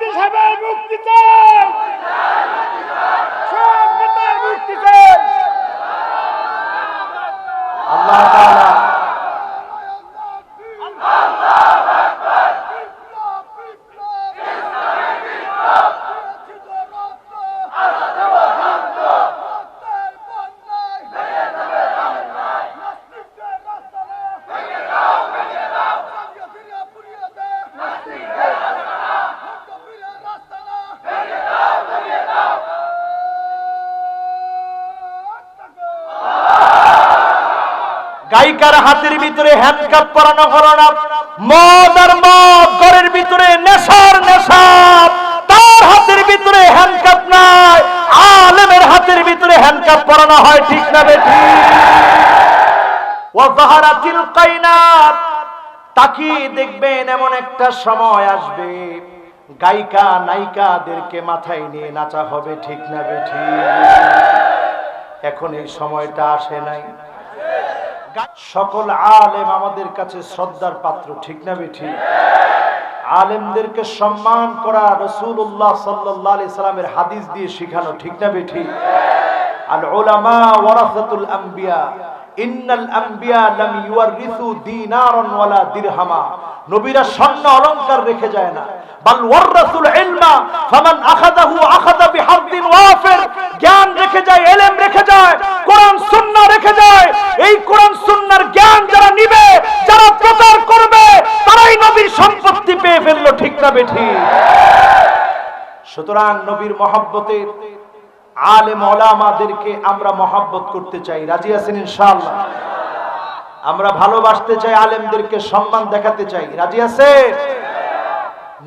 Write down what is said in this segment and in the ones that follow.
জাতি সবাই মুক্তি চাই। সব নেতার মুক্তি চাই। আল্লাহ গায়িকার হাতের ভিতরে হ্যান্ডকাপ পরানো হলো না। মদ আর মদ, ঘরের ভিতরে নেশার নেশা। তার হাতের ভিতরে হ্যান্ডকাপ নাই। আলেমের হাতের ভিতরে হ্যান্ডকাপ পরানো হয়, ঠিক না বেঠি ওয়াজাহারাতিল কাইনাত, তাকিয়ে দেখবেন এমন একটা সময় আসবে। গায়িকা, নায়িকাদেরকে মাথায় নিয়ে নাচা হবে, ঠিক না বেঠি এখন এই সময়টা আসে নাই। সকল আলেম আমাদের কাছে শ্রদ্ধার পাত্র, ঠিক না বেঠি? আলেমদেরকে সম্মান করা রসুল্লাহ উল্লাহ আলি সাল্লামের হাদিস দিয়ে শিখানো, ঠিক না বেঠি? আর ওলামা ওয়ারাসাতুল আম্বিয়া ইন্নাল আম্বিয়া লাম ইউয়ারিসু দিনারান ওয়ালা দিরহামা। নবীরা স্বর্ণ অলংকার রেখে যায় না। বাল ইলমা আখাযাহু আখাযা ওয়াফির। জ্ঞান রেখে যায় ইলম রেখে যায়, কোরআন সুন্নাহ রেখে যায়। এই কোরআন সুন্নাহর জ্ঞান যারা নিবে, যারা প্রচার করবে, তারাই নবীর সম্পত্তি পেয়ে ফেলল, ঠিক না বেঠি সুতরাং নবীর মহব্বতের আমরা মহাব্বত করতে চাই। রাজি আছেন ইনশাআল্লাহ? আমরা ভালোবাসতে চাই, আলেমদেরকে সম্মান দেখাতে চাই। রাজি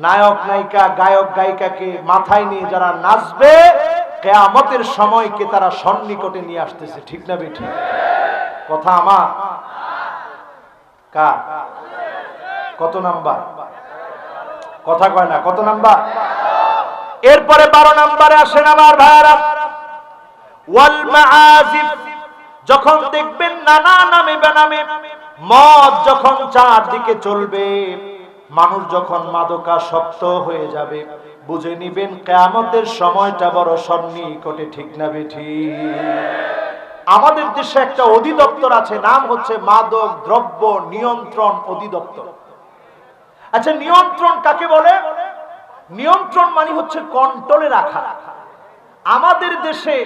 নায়ক, নায়িকা, গায়ক, গায়িকাকে মাথায় নিয়ে যারা নাচবে, কেয়ামতের সময়কে তারা সন্নিকটে নিয়ে আসতেছে। ঠিক না বেঠি? কথা আমার? কার? কত নাম্বার? কথা কয় না, কত নাম্বার? এরপরে বারো নাম্বারে আসেন আমার ভাইয়ারা। যখন দেখবেন নানা নামে বেনামে মদ যখন চারদিকে চলবে, মানুষ যখন মাদকাসক্ত হয়ে যাবে, বুঝে নিবেন কেয়ামতের সময়টা বড় সন্নিকটে, ঠিক না বেঠি আমাদের দেশে একটা অধিদপ্তর আছে, নাম হচ্ছে মাদক দ্রব্য নিয়ন্ত্রণ অধিদপ্তর। আচ্ছা নিয়ন্ত্রণ কাকে বলে? নিয়ন্ত্রণ মানে হচ্ছে কন্ট্রোলে রাখা। আমাদের দেশে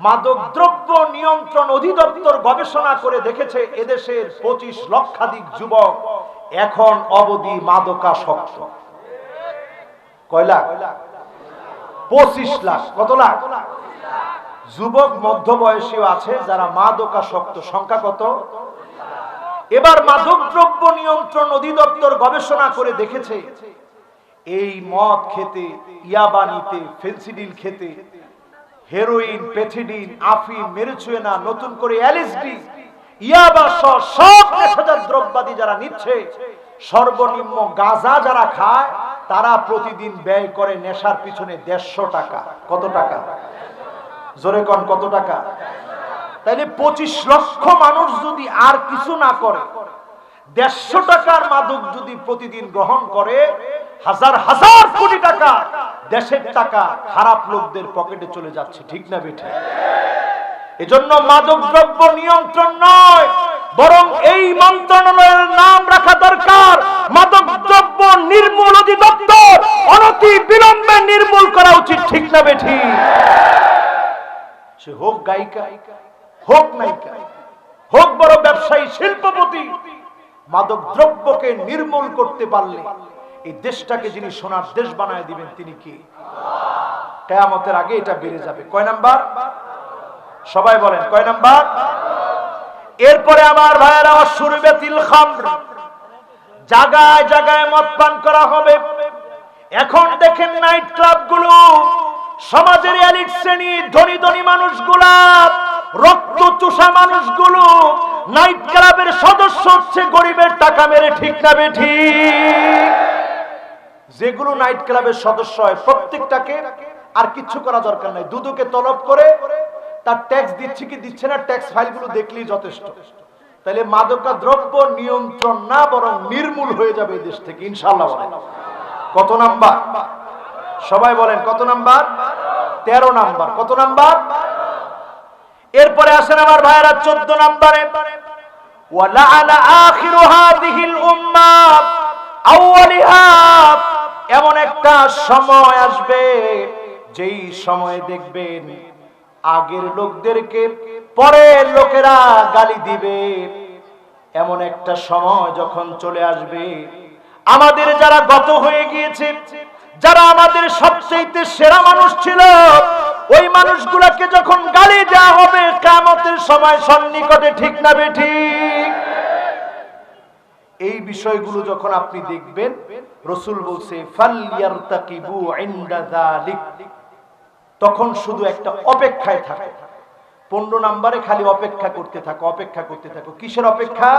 মাদক দ্রব্য নিয়ন্ত্রণ অধিদপ্তর গবেষণা করে দেখেছে এদেশের পঁচিশ লক্ষাধিক যুবক এখন অবধি মাদকাসক্ত। কয় লাখ? পঁচিশ লাখ। কত লাখ? যুবক মধ্যবয়সীও আছে, যারা মাদকাসক্ত। সংখ্যা কত? এবার মাদক দ্রব্য নিয়ন্ত্রণ অধিদপ্তর গবেষণা করে দেখেছে, এই মদ খেতে ইয়াবা নিতে ফেন্সিডিল খেতে হেরোইন পেথিডিন আফিম মেরুচুয়েনা নতুন করে এলএসডি ইয়াবা সব নেশাজাত দ্রব্যাদি যারা নিচ্ছে, সর্বনিম্ন গাঁজা যারা খায়, তারা প্রতিদিন ব্যয় করে নেশার পিছনে দেড়শো টাকা। কত টাকা? জোরে কন, কত টাকা? তাইলে পঁচিশ লক্ষ মানুষ যদি আর কিছু না করে দেড়শো টাকার মাদক যদি প্রতিদিন গ্রহণ করে, হাজার হাজার কোটি টাকা দেশের টাকা খারাপ লোকদের পকেটে চলে যাচ্ছে, ঠিক না বেঠে? এজন্য মাদক দ্রব্য নিয়ন্ত্রণ নয়, বরং এই মন্ত্রণালয়ের নাম রাখা দরকার। মাদক দ্রব্য নির্মূল অধিদপ্তর, অনতি বিলম্বে নির্মূল করা উচিত, ঠিক না বেঠি? সে হোক গায়িকা, হোক নায়িকা, হোক বড় ব্যবসায়ী, শিল্পপতি মাদক দ্রব্যকে নির্মূল করতে পারলে এই দেশটাকে যিনি সোনার দেশ বানায় দিবেন তিনি কি? কেয়ামতের আগে এটা বেড়ে যাবে। কয় নাম্বার? সবাই বলেন, কয় নাম্বার? এরপরে আমার ভাইয়েরা সুরবেতিল খামর। জাগায় জাগায় মদ পান করা হবে। এখন দেখেন নাইট ক্লাবগুলো সমাজের এলিট শ্রেণি ধনী ধনী মানুষগুলা রক্ত চুষা মানুষগুলো নাইট ক্লাবের সদস্য হচ্ছে গরিবের টাকা মেরে, ঠিক না বেঠি যেগুলো নাইট ক্লাবের সদস্য হয়, প্রত্যেকটাকে আর কিচ্ছু করা দরকার নাই। দুদুকে তলব করে তার ট্যাক্স দিচ্ছে কি দিচ্ছে না ট্যাক্স ফাইলগুলো দেখলেই যথেষ্ট। তাহলে মাদকা দ্রব্য নিয়ন্ত্রণ না, বরং নির্মূল হয়ে যাবে এই দেশ থেকে ইনশাল্লাহ কত নাম্বার? সবাই বলেন, কত নাম্বার? তেরো নাম্বার। কত নাম্বার? এরপরে আসেন আমার ভাইয়েরা চোদ্দ নাম্বারে। এমন একটা সময় আসবে, যেই সময় দেখবেন আগের লোকদেরকে পরের লোকেরা গালি দিবে। এমন একটা সময় যখন চলে আসবে, আমাদের যারা গত হয়ে গিয়েছে, যারা আমাদের সবচেয়ে সেরা মানুষ ছিল ওই মানুষগুলোকে যখন গালি দেওয়া হবে কামতের সময় সন্নিকটে ঠিক না বেঠিক এই বিষয়গুলো যখন আপনি দেখবেন, রসুল বলছে তখন শুধু একটা অপেক্ষায় থাকে। পনেরো নাম্বারে খালি অপেক্ষা করতে থাকো, অপেক্ষা করতে থাকো। কিসের অপেক্ষা?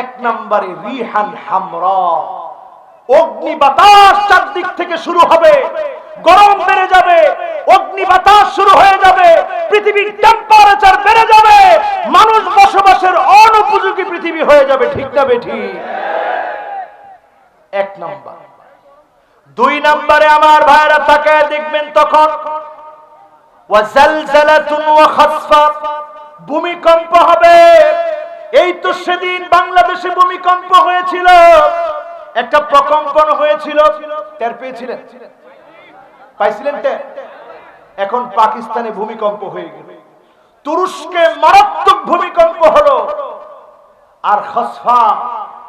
এক নাম্বারে রিহান হামরা। অগ্নি বাতাস চারদিক থেকে শুরু হবে। গরম বেড়ে যাবে, অগ্নি বাতাস শুরু হয়ে যাবে, পৃথিবীর টেম্পারেচার বেড়ে যাবে, মানুষ বসবাসের অনুপযোগী পৃথিবী হয়ে যাবে, ঠিক না বেঠি? এক নাম্বার। দুই নাম্বারে আমার ভাইরা তাকায় দেখবেন তখন ভূমিকম্প হবে। এই তো সেদিন বাংলাদেশে ভূমিকম্প হয়েছিল, একটা প্রকম্পন হয়েছিল, টের পেয়েছিলেন? পাইছিলেন এখন পাকিস্তানে ভূমিকম্প হয়ে গেল। তুরস্কে মারাত্মক ভূমিকম্প হলো। আর খসফা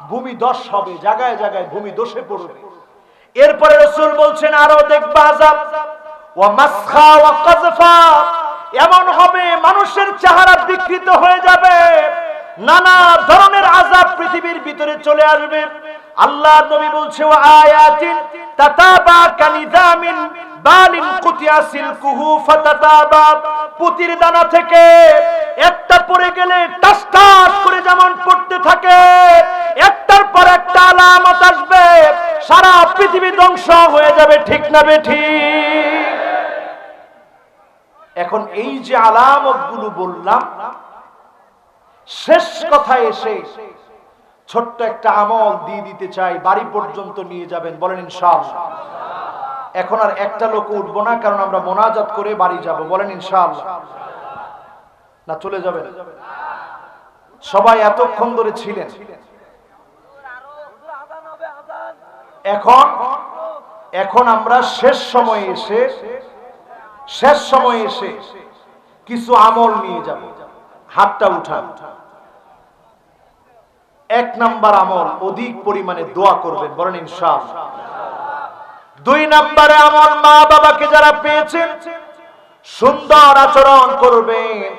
ভূমি দশ হবে, জায়গায় জায়গায় ভূমি দোষে পড়বে। এরপরে রসুল বলছেন, আরও দেখবা আজাব কাযফা এমন হবে, মানুষের চেহারা বিকৃত হয়ে যাবে। নানা ধরনের আযাব পৃথিবীর ভিতরে চলে আসবে। আল্লাহ নবী বলছে, ওয়া আয়াতিন তাতাবা কানিদামিন বালিন কুতিয়া সিলকুহু ফাতাতাবা। পুতির দানা থেকে একটা পড়ে গেলে টাস টাস করে যেমন পড়তে থাকে, একটার পর একটা আলামত আসবে, সারা পৃথিবী ধ্বংস হয়ে যাবে, ঠিক না বেঠি এখন এই যে আলামতগুলো বললাম, শেষ কথায় এসে ছোট্ট একটা আমল দিয়ে দিতে চাই, বাড়ি পর্যন্ত নিয়ে যাবেন, বলেন ইনশাআল্লাহ। এখন আর একটা লোক উঠবো না, কারণ আমরা মোনাজাত করে বাড়ি যাব, বলেন ইনশাআল্লাহ। না, চলে যাবেন। সবাই এতক্ষণ ধরে ছিলেন। এখন এখন আমরা শেষ সময়ে এসে, শেষ সময়ে এসে কিছু আমল নিয়ে যাব। হাতটা উঠান। এক নাম্বার আমল, অধিক পরিমাণে দোয়া করবেন, বলেন ইনশাআল্লাহ। দুই নাম্বারে আমল মা বাবাকে যারা পেয়েছেন, সুন্দর আচরণ করবেন।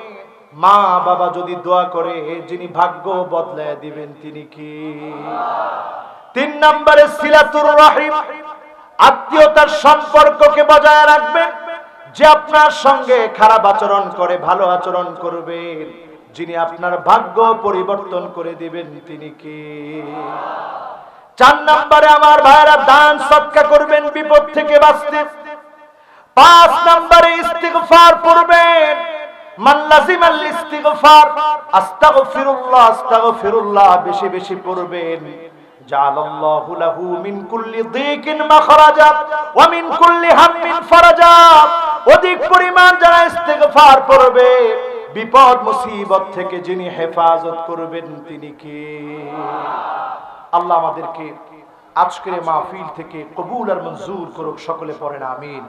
মা বাবা যদি দোয়া করে, যিনি ভাগ্য বদলায় দিবেন, তিনি কি? তিন নম্বরে, সিলাতুর রহিম, আত্মীয়তার সম্পর্ককে বজায় রাখবেন। যে আপনার সঙ্গে খারাপ আচরণ করে, ভালো আচরণ করবেন। যিনি আপনার ভাগ্য পরিবর্তন করে দিবেন, তিনি কি? চার নম্বরে আমার ভাইরা দান সৎকা করবেন, বিপদ থেকে বাঁচতে। পাঁচ নম্বরে ইস্তিগফার আস্তাগফিরুল্লাহ বেশি বেশি পড়বেন। জাআলাল্লাহু লাহু মিন কুল্লি মিন কুল্লি অধিক পরিমাণ যারা ইস্তিগফার বিপদ, মুসিবত থেকে যিনি হেফাজত করবেন, তিনি কে? আল্লাহ আমাদেরকে আজকের মাহফিল থেকে কবুল আর মঞ্জুর করুক, সকলে পড়েন, আমিন।